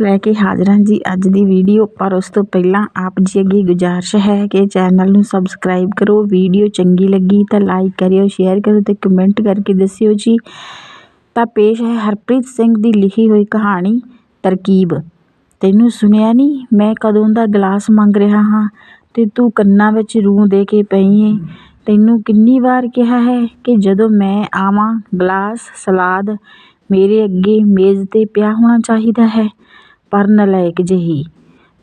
ਲੈ ਕੇ ਹਾਜ਼ਰ ਹਾਂ ਜੀ ਅੱਜ ਦੀ ਵੀਡੀਓ। ਪਰ ਉਸ ਤੋਂ ਪਹਿਲਾਂ ਆਪ ਜੀ ਅੱਗੇ ਗੁਜ਼ਾਰਿਸ਼ ਹੈ ਕਿ ਚੈਨਲ ਨੂੰ ਸਬਸਕ੍ਰਾਈਬ ਕਰੋ। ਵੀਡੀਓ ਚੰਗੀ ਲੱਗੀ ਤਾਂ ਲਾਈਕ ਕਰਿਓ, ਸ਼ੇਅਰ ਕਰੋ ਤੇ ਕਮੈਂਟ ਕਰਕੇ ਦੱਸਿਓ ਜੀ। ਤਾਂ ਪੇਸ਼ ਹੈ ਹਰਪ੍ਰੀਤ ਸਿੰਘ ਦੀ ਲਿਖੀ ਹੋਈ ਕਹਾਣੀ, ਤਰਕੀਬ। ਤੈਨੂੰ ਸੁਣਿਆ ਨਹੀਂ ਮੈਂ ਕਦੋਂ ਦਾ ਗਲਾਸ ਮੰਗ ਰਿਹਾ ਹਾਂ ਤੇ ਤੂੰ ਕੰਨਾਂ ਵਿੱਚ ਰੂੰ ਦੇ ਕੇ ਪਈ ਏ। ਤੈਨੂੰ ਕਿੰਨੀ ਵਾਰ ਕਿਹਾ ਹੈ ਕਿ ਜਦੋਂ ਮੈਂ ਆਵਾਂ, ਗਲਾਸ, ਸਲਾਦ ਮੇਰੇ ਅੱਗੇ ਮੇਜ਼ 'ਤੇ ਪਿਆ ਹੋਣਾ ਚਾਹੀਦਾ ਹੈ। ਪਰ ਨਲਾਇਕ ਜਿਹੀ।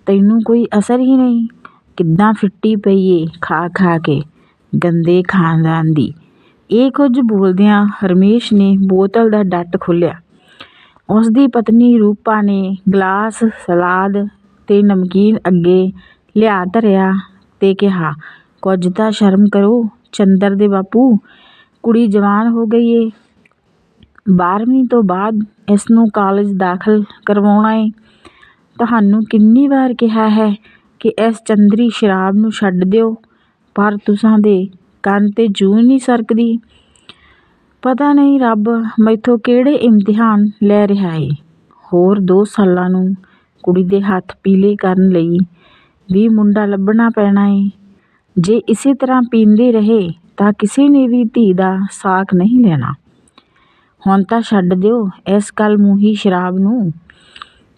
ਤੈਨੂੰ ਕੋਈ ਅਸਰ ਹੀ ਨਹੀਂ। ਕਿੱਦਾਂ ਫਿੱਟੀ ਪਈ ਏ ਖਾ ਖਾ ਕੇ ਗੰਦੇ ਖਾਨਦਾਨ ਦੀ। ਇਹ ਕੁਝ ਬੋਲਦਿਆਂ ਰਮੇਸ਼ ਨੇ ਬੋਤਲ ਦਾ ਡੱਟ ਖੋਲ੍ਹਿਆ। ਉਸ ਦੀ ਪਤਨੀ ਰੂਪਾ ਨੇ ਗਲਾਸ, ਸਲਾਦ ਤੇ ਨਮਕੀਨ ਅੱਗੇ ਲਿਆ ਧਰਿਆ ਤੇ ਕਿਹਾ, ਕੁਝ ਤਾਂ ਸ਼ਰਮ ਕਰੋ, ਚੰਦਰ ਦੇ ਬਾਪੂ, ਕੁੜੀ ਜਵਾਨ ਹੋ ਗਈ ਏ। 12ਵੀਂ ਤੋਂ ਬਾਅਦ ਇਸ ਨੂੰ ਕਾਲਜ ਦਾਖਲ ਕਰਵਾਉਣਾ ਏ। ਤੁਹਾਨੂੰ ਕਿੰਨੀ ਵਾਰ ਕਿਹਾ ਹੈ ਕਿ ਇਸ ਚੰਦਰੀ ਸ਼ਰਾਬ ਨੂੰ ਛੱਡ ਦਿਓ, ਪਰ ਤੁਸਾਂ ਦੇ ਕੰਨ 'ਤੇ ਜੂੰ ਨਹੀਂ ਸਰਕਦੀ। ਪਤਾ ਨਹੀਂ ਰੱਬ ਮੈਥੋਂ ਕਿਹੜੇ ਇਮਤਿਹਾਨ ਲੈ ਰਿਹਾ ਏ। ਹੋਰ 2 ਸਾਲਾਂ ਨੂੰ ਕੁੜੀ ਦੇ ਹੱਥ ਪੀਲੇ ਕਰਨ ਲਈ ਵੀ ਮੁੰਡਾ ਲੱਭਣਾ ਪੈਣਾ ਏ। ਜੇ ਇਸੇ ਤਰ੍ਹਾਂ ਪੀਂਦੇ ਰਹੇ, ਤਾਂ ਕਿਸੇ ਨੇ ਵੀ ਧੀ ਦਾ ਸਾਕ ਨਹੀਂ ਲੈਣਾ। ਹੁਣ ਤਾਂ ਛੱਡ ਦਿਓ, ਇਸ ਕੱਲ ਮੂੰਹੀ ਸ਼ਰਾਬ ਨੂੰ।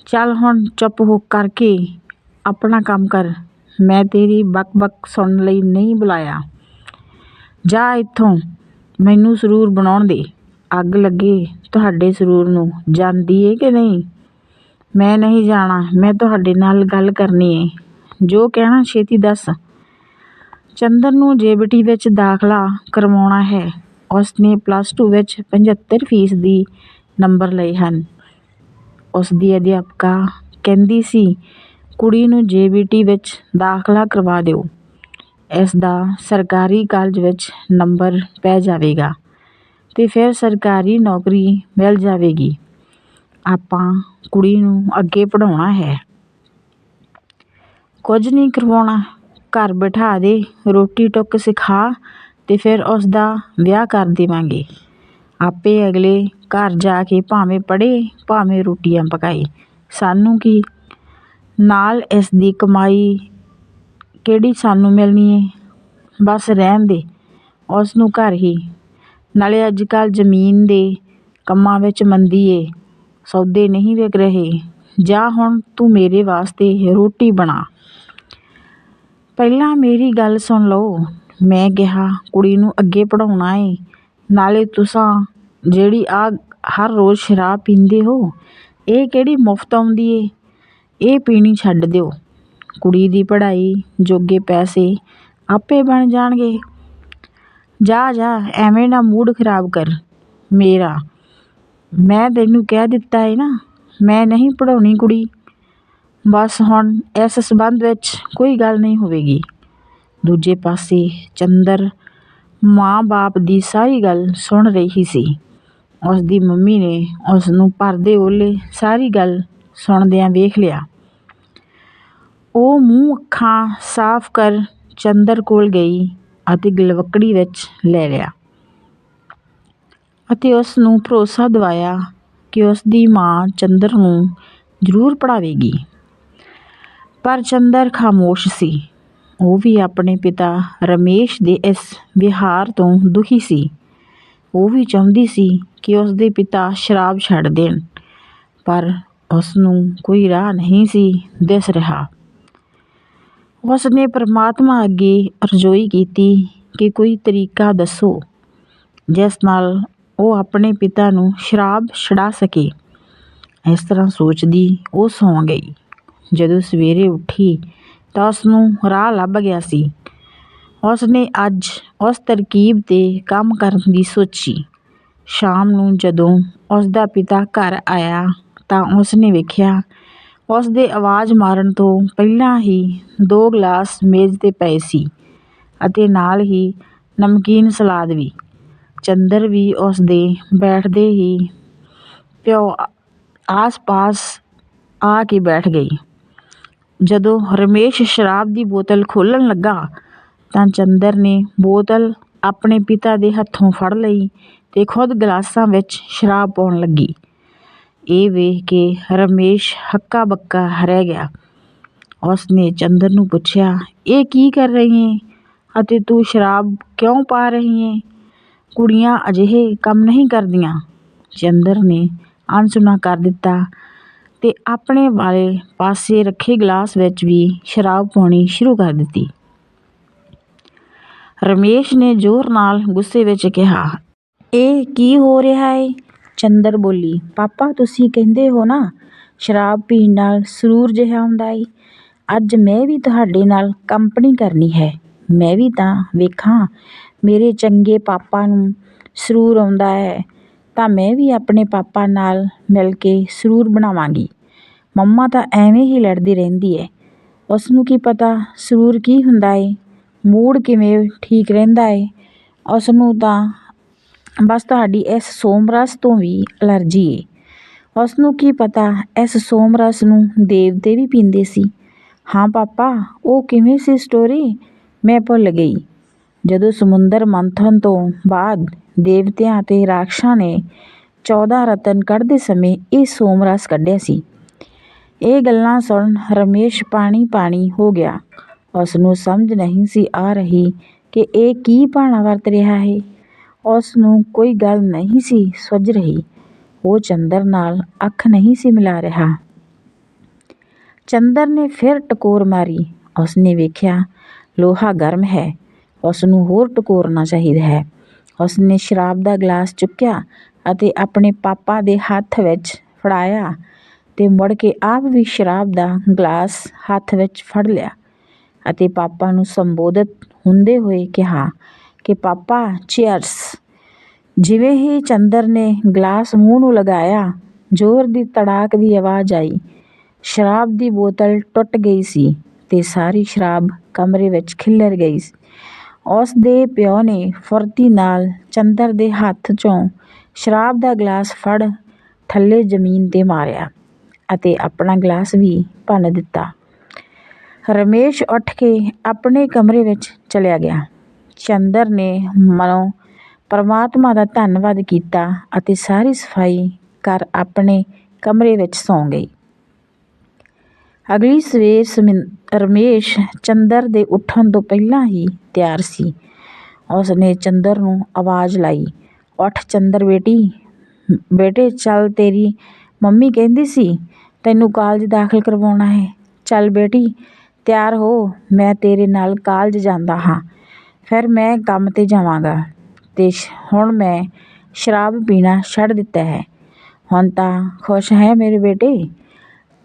ਚੱਲ ਹੁਣ ਚੁੱਪ ਹੋ ਕਰਕੇ ਆਪਣਾ ਕੰਮ ਕਰ। ਮੈਂ ਤੇਰੀ ਬਕ ਬਕ ਸੁਣਨ ਲਈ ਨਹੀਂ ਬੁਲਾਇਆ। ਜਾ ਇੱਥੋਂ, ਮੈਨੂੰ ਸਰੂਰ ਬਣਾਉਣ ਦੇ। ਅੱਗ ਲੱਗੇ ਤੁਹਾਡੇ ਸਰੂਰ ਨੂੰ। ਜਾਂਦੀ ਏ ਕਿ ਨਹੀਂ? ਮੈਂ ਨਹੀਂ ਜਾਣਾ। ਮੈਂ ਤੁਹਾਡੇ ਨਾਲ ਗੱਲ ਕਰਨੀ ਏ। ਜੋ ਕਹਿਣਾ ਛੇਤੀ ਦੱਸ। ਚੰਦਰ ਨੂੰ ਜੇਬੀਟੀ ਵਿੱਚ ਦਾਖਲਾ ਕਰਵਾਉਣਾ ਹੈ। ਉਸ ਨੇ ਪਲੱਸ ਟੂ ਵਿੱਚ 75 ਫੀਸਦੀ ਨੰਬਰ ਲਏ ਹਨ। ਉਸ ਦੀ ਅਧਿਆਪਕਾ ਕਹਿੰਦੀ ਸੀ, ਕੁੜੀ ਨੂੰ ਜੇ ਬੀ ਟੀ ਵਿੱਚ ਦਾਖਲਾ ਕਰਵਾ ਦਿਓ। ਇਸ ਦਾ ਸਰਕਾਰੀ ਕਾਲਜ ਵਿੱਚ ਨੰਬਰ ਪੈ ਜਾਵੇਗਾ ਅਤੇ ਫਿਰ ਸਰਕਾਰੀ ਨੌਕਰੀ ਮਿਲ ਜਾਵੇਗੀ। ਆਪਾਂ ਕੁੜੀ ਨੂੰ ਅੱਗੇ ਪੜ੍ਹਾਉਣਾ ਹੈ। ਕੁਝ ਨਹੀਂ ਕਰਵਾਉਣਾ। ਘਰ ਬਿਠਾ ਦੇ, ਰੋਟੀ ਟੁੱਕ ਸਿਖਾ ਅਤੇ ਫਿਰ ਉਸ ਦਾ ਵਿਆਹ ਕਰ ਦੇਵਾਂਗੇ। ਆਪੇ ਅਗਲੇ ਘਰ ਜਾ ਕੇ ਭਾਵੇਂ ਪੜ੍ਹੇ, ਭਾਵੇਂ ਰੋਟੀਆਂ ਪਕਾਏ। ਸਾਨੂੰ ਕੀ? ਨਾਲ ਇਸ ਦੀ ਕਮਾਈ ਕਿਹੜੀ ਸਾਨੂੰ ਮਿਲਣੀ ਏ? ਬਸ ਰਹਿਣ ਦੇ ਉਸ ਨੂੰ ਘਰ ਹੀ। ਨਾਲੇ ਅੱਜ ਕੱਲ੍ਹ ਜ਼ਮੀਨ ਦੇ ਕੰਮਾਂ ਵਿੱਚ ਮੰਦੀ ਏ। ਸੌਦੇ ਨਹੀਂ ਵਿਕ ਰਹੇ। ਜਾ ਹੁਣ ਤੂੰ ਮੇਰੇ ਵਾਸਤੇ ਰੋਟੀ ਬਣਾ। ਪਹਿਲਾਂ ਮੇਰੀ ਗੱਲ ਸੁਣ ਲਓ। ਮੈਂ ਕਿਹਾ, ਕੁੜੀ ਨੂੰ ਅੱਗੇ ਪੜ੍ਹਾਉਣਾ ਏ। ਨਾਲੇ ਤੁਸਾਂ ਜਿਹੜੀ ਆ ਹਰ ਰੋਜ਼ ਸ਼ਰਾਬ ਪੀਂਦੇ ਹੋ, ਇਹ ਕਿਹੜੀ ਮੁਫਤ ਆਉਂਦੀ ਹੈ ਇਹ ਪੀਣੀ ਛੱਡ ਦਿਓ। ਕੁੜੀ ਦੀ ਪੜ੍ਹਾਈ, ਜੋਗੇ ਪੈਸੇ ਆਪੇ ਬਣ ਜਾਣਗੇ। ਜਾ ਜਾ, ਐਵੇਂ ਨਾ ਮੂਡ ਖਰਾਬ ਕਰ। ਮੇਰਾ, ਮੈਂ ਤੈਨੂੰ ਕਹਿ ਦਿੱਤਾ ਹੈ ਨਾ, ਮੈਂ ਨਹੀਂ ਪੜ੍ਹਾਉਣੀ ਕੁੜੀ। ਬਸ ਹੁਣ ਇਸ ਸੰਬੰਧ ਵਿੱਚ ਕੋਈ ਗੱਲ ਨਹੀਂ ਹੋਵੇਗੀ। ਦੂਜੇ ਪਾਸੇ ਚੰਦਰ ਮਾਂ ਬਾਪ ਦੀ ਸਾਰੀ ਗੱਲ ਸੁਣ ਰਹੀ ਸੀ। ਉਸਦੀ ਮੰਮੀ ਨੇ ਉਸ ਨੂੰ ਭਰਦੇ ਓਹਲੇ ਸਾਰੀ ਗੱਲ ਸੁਣਦਿਆਂ ਵੇਖ ਲਿਆ। ਉਹ ਮੂੰਹ ਅੱਖਾਂ ਸਾਫ਼ ਕਰ ਚੰਦਰ ਕੋਲ ਗਈ ਅਤੇ ਗਲਵੱਕੜੀ ਵਿੱਚ ਲੈ ਲਿਆ ਅਤੇ ਉਸ ਨੂੰ ਭਰੋਸਾ ਦਿਵਾਇਆ ਕਿ ਉਸ ਦੀ ਮਾਂ ਚੰਦਰ ਨੂੰ ਜ਼ਰੂਰ ਪੜ੍ਹਾਵੇਗੀ। ਪਰ ਚੰਦਰ ਖਾਮੋਸ਼ ਸੀ। ਉਹ ਵੀ ਆਪਣੇ ਪਿਤਾ ਰਮੇਸ਼ ਦੇ ਇਸ ਵਿਹਾਰ ਤੋਂ ਦੁਖੀ ਸੀ। ਉਹ ਵੀ ਚਾਹੁੰਦੀ ਸੀ ਕਿ ਉਸ ਦੇ ਪਿਤਾ ਸ਼ਰਾਬ ਛੱਡ ਦੇਣ, ਪਰ ਉਸ ਨੂੰ ਕੋਈ ਰਾਹ ਨਹੀਂ ਸੀ ਦਿਸ ਰਿਹਾ। ਉਸ ਨੇ ਪਰਮਾਤਮਾ ਅੱਗੇ ਅਰਜ਼ੋਈ ਕੀਤੀ ਕਿ ਕੋਈ ਤਰੀਕਾ ਦੱਸੋ, ਜਿਸ ਨਾਲ ਉਹ ਆਪਣੇ ਪਿਤਾ ਨੂੰ ਸ਼ਰਾਬ ਛਡਾ ਸਕੇ। ਇਸ ਤਰ੍ਹਾਂ ਸੋਚਦੀ ਉਹ ਸੌਂ ਗਈ। ਜਦੋਂ ਸਵੇਰੇ ਉੱਠੀ ਤਾਂ ਉਸ ਨੂੰ ਰਾਹ ਲੱਭ ਗਿਆ ਸੀ। ਉਸ ਨੇ ਅੱਜ ਉਸ ਤਰਕੀਬ 'ਤੇ ਕੰਮ ਕਰਨ ਦੀ ਸੋਚੀ। ਸ਼ਾਮ ਨੂੰ ਜਦੋਂ ਉਸਦਾ ਪਿਤਾ ਘਰ ਆਇਆ ਤਾਂ ਉਸਨੇ ਵੇਖਿਆ, ਉਸਦੇ ਆਵਾਜ਼ ਮਾਰਨ ਤੋਂ ਪਹਿਲਾਂ ਹੀ ਦੋ ਗਲਾਸ ਮੇਜ਼ 'ਤੇ ਪਏ ਸੀ ਅਤੇ ਨਾਲ ਹੀ ਨਮਕੀਨ ਸਲਾਦ ਵੀ। ਚੰਦਰ ਵੀ ਉਸਦੇ ਬੈਠਦੇ ਹੀ ਪਿਓ ਆਸ-ਪਾਸ ਆ ਕੇ ਬੈਠ ਗਈ। ਜਦੋਂ ਰਮੇਸ਼ ਸ਼ਰਾਬ ਦੀ ਬੋਤਲ ਖੋਲ੍ਹਣ ਲੱਗਾ ਤਾਂ ਚੰਦਰ ਨੇ ਬੋਤਲ ਆਪਣੇ ਪਿਤਾ ਦੇ ਹੱਥੋਂ ਫੜ ਲਈ ਅਤੇ ਖੁਦ ਗਲਾਸਾਂ ਵਿੱਚ ਸ਼ਰਾਬ ਪਾਉਣ ਲੱਗੀ। ਇਹ ਵੇਖ ਕੇ ਰਮੇਸ਼ ਹੱਕਾ ਬੱਕਾ ਰਹਿ ਗਿਆ। ਉਸ ਨੇ ਚੰਦਰ ਨੂੰ ਪੁੱਛਿਆ, ਇਹ ਕੀ ਕਰ ਰਹੀ ਹੈ ਅਤੇ ਤੂੰ ਸ਼ਰਾਬ ਕਿਉਂ ਪਾ ਰਹੀ ਹੈ ਕੁੜੀਆਂ ਅਜਿਹੇ ਕੰਮ ਨਹੀਂ ਕਰਦੀਆਂ। ਚੰਦਰ ਨੇ ਅਣਸੁਣਾ ਕਰ ਦਿੱਤਾ ਤੇ ਆਪਣੇ ਵਾਲੇ ਪਾਸੇ ਰੱਖੇ ਗਲਾਸ ਵਿੱਚ ਵੀ ਸ਼ਰਾਬ ਪਾਉਣੀ ਸ਼ੁਰੂ ਕਰ ਦਿੱਤੀ। ਰਮੇਸ਼ ਨੇ ਜ਼ੋਰ ਨਾਲ ਗੁੱਸੇ ਵਿੱਚ ਕਿਹਾ, ਇਹ ਕੀ ਹੋ ਰਿਹਾ ਹੈ ਚੰਦਰ ਬੋਲੀ, ਪਾਪਾ, ਤੁਸੀਂ ਕਹਿੰਦੇ ਹੋ ਨਾ, ਸ਼ਰਾਬ ਪੀਣ ਨਾਲ ਸਰੂਰ ਜਿਹਾ ਹੁੰਦਾ ਏ। ਅੱਜ ਮੈਂ ਵੀ ਤੁਹਾਡੇ ਨਾਲ ਕੰਪਨੀ ਕਰਨੀ ਹੈ। ਮੈਂ ਵੀ ਤਾਂ ਵੇਖਾਂ, ਮੇਰੇ ਚੰਗੇ ਪਾਪਾ ਨੂੰ ਸਰੂਰ ਆਉਂਦਾ ਹੈ ਤਾਂ ਮੈਂ ਵੀ ਆਪਣੇ ਪਾਪਾ ਨਾਲ ਮਿਲ ਕੇ ਸਰੂਰ ਬਣਾਵਾਂਗੀ। ਮੰਮਾ ਤਾਂ ਐਵੇਂ ਹੀ ਲੜਦੀ ਰਹਿੰਦੀ ਹੈ ਉਸ ਨੂੰ ਕੀ ਪਤਾ ਸਰੂਰ ਕੀ ਹੁੰਦਾ ਹੈ ਮੂਡ ਕਿਵੇਂ ਠੀਕ ਰਹਿੰਦਾ ਹੈ ਉਸਨੂੰ ਤਾਂ ਬਸ ਤੁਹਾਡੀ ਇਸ ਸੋਮਰਸ ਤੋਂ ਵੀ ਅਲਰਜੀ ਹੈ ਉਸ ਨੂੰ ਕੀ ਪਤਾ ਇਸ ਸੋਮਰਸ ਨੂੰ ਦੇਵਤੇ ਵੀ ਪੀਂਦੇ ਸੀ। ਹਾਂ ਪਾਪਾ, ਉਹ ਕਿਵੇਂ ਸੀ ਸਟੋਰੀ ਮੈਂ ਭੁੱਲ ਗਈ। ਜਦੋਂ ਸਮੁੰਦਰ ਮੰਥਨ ਤੋਂ ਬਾਅਦ ਦੇਵਤਿਆਂ ਅਤੇ ਰਾਖਸ਼ਾਂ ਨੇ 14 ਰਤਨ ਕੱਢਦੇ ਸਮੇਂ ਇਹ ਸੋਮ ਰਸ ਕੱਢਿਆ ਸੀ। ਇਹ ਗੱਲਾਂ ਸੁਣ ਰਮੇਸ਼ ਪਾਣੀ ਪਾਣੀ ਹੋ ਗਿਆ। ਉਸ ਨੂੰ ਸਮਝ ਨਹੀਂ ਸੀ ਆ ਰਹੀ ਕਿ ਇਹ ਕੀ ਭਾਣਾ ਵਰਤ ਰਿਹਾ ਹੈ। ਉਸ ਨੂੰ ਕੋਈ ਗੱਲ ਨਹੀਂ ਸੀ ਸੁੱਝ ਰਹੀ। ਉਹ ਚੰਦਰ ਨਾਲ ਅੱਖ ਨਹੀਂ ਸੀ ਮਿਲਾ ਰਿਹਾ। ਚੰਦਰ ਨੇ ਫਿਰ ਟਕੋਰ ਮਾਰੀ। ਉਸਨੇ ਵੇਖਿਆ, ਲੋਹਾ ਗਰਮ ਹੈ। ਉਸ ਨੂੰ ਹੋਰ ਟਕੋਰਨਾ ਚਾਹੀਦਾ ਹੈ। ਉਸ ਨੇ ਸ਼ਰਾਬ ਦਾ ਗਲਾਸ ਚੁੱਕਿਆ ਅਤੇ ਆਪਣੇ ਪਾਪਾ ਦੇ ਹੱਥ ਵਿੱਚ ਫੜਾਇਆ ਅਤੇ ਮੁੜ ਕੇ ਆਪ ਵੀ ਸ਼ਰਾਬ ਦਾ ਗਲਾਸ ਹੱਥ ਵਿੱਚ ਫੜ ਲਿਆ ਅਤੇ ਪਾਪਾ ਨੂੰ ਸੰਬੋਧਿਤ ਹੁੰਦੇ ਹੋਏ ਕਿਹਾ ਕਿ, ਪਾਪਾ, ਚੀਅਰਸ, ਜਿਵੇਂ ਹੀ ਚੰਦਰ ਨੇ ਗਲਾਸ ਮੂੰਹ ਨੂੰ ਲਗਾਇਆ, ਜ਼ੋਰ ਦੀ ਤੜਾਕ ਦੀ ਆਵਾਜ਼ ਆਈ। ਸ਼ਰਾਬ ਦੀ ਬੋਤਲ ਟੁੱਟ ਗਈ ਸੀ ਅਤੇ ਸਾਰੀ ਸ਼ਰਾਬ ਕਮਰੇ ਵਿੱਚ ਖਿਲਰ ਗਈ ਉਸ ਦੇ ਪਿਓ ਨੇ ਫੁਰਤੀ ਨਾਲ ਚੰਦਰ ਦੇ ਹੱਥ 'ਚੋਂ ਸ਼ਰਾਬ ਦਾ ਗਲਾਸ ਫੜ ਥੱਲੇ ਜ਼ਮੀਨ 'ਤੇ ਮਾਰਿਆ ਅਤੇ ਆਪਣਾ ਗਲਾਸ ਵੀ ਭੰਨ ਦਿੱਤਾ। ਰਮੇਸ਼ ਉੱਠ ਕੇ ਆਪਣੇ ਕਮਰੇ ਵਿੱਚ ਚਲਿਆ ਗਿਆ। ਚੰਦਰ ਨੇ ਮਨੋਂ ਪਰਮਾਤਮਾ ਦਾ ਧੰਨਵਾਦ ਕੀਤਾ ਅਤੇ ਸਾਰੀ ਸਫ਼ਾਈ ਕਰ ਆਪਣੇ ਕਮਰੇ ਵਿੱਚ ਸੌਂ ਗਈ। ਅਗਲੀ ਸਵੇਰ ਰਮੇਸ਼ ਚੰਦਰ ਦੇ ਉੱਠਣ ਤੋਂ ਪਹਿਲਾਂ ਹੀ ਤਿਆਰ ਸੀ। ਉਸ ਨੇ ਚੰਦਰ ਨੂੰ ਆਵਾਜ਼ ਲਾਈ, ਉੱਠ ਚੰਦਰ ਬੇਟੀ, ਬੇਟੇ, ਚੱਲ ਤੇਰੀ ਮੰਮੀ ਕਹਿੰਦੀ ਸੀ, ਤੈਨੂੰ ਕਾਲਜ ਦਾਖਲ ਕਰਵਾਉਣਾ ਹੈ। ਚੱਲ ਬੇਟੀ, ਤਿਆਰ ਹੋ, ਮੈਂ ਤੇਰੇ ਨਾਲ ਕਾਲਜ ਜਾਂਦਾ ਹਾਂ। ਫਿਰ ਮੈਂ ਕੰਮ 'ਤੇ ਜਾਵਾਂਗਾ। ਤੇ ਹੁਣ ਮੈਂ ਸ਼ਰਾਬ ਪੀਣਾ ਛੱਡ ਦਿੱਤਾ ਹੈ। ਹੁਣ ਤਾਂ ਖੁਸ਼ ਹੈ ਮੇਰੇ ਬੇਟੇ?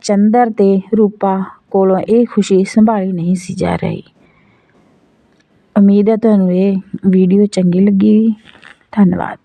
ਚੰਦਰ ਅਤੇ ਰੂਪਾ ਕੋਲੋਂ ਇਹ ਖੁਸ਼ੀ ਸੰਭਾਲੀ ਨਹੀਂ ਸੀ ਜਾ ਰਹੀ। ਉਮੀਦ ਹੈ ਤੁਹਾਨੂੰ ਇਹ ਵੀਡੀਓ ਚੰਗੀ ਲੱਗੀ ਧੰਨਵਾਦ।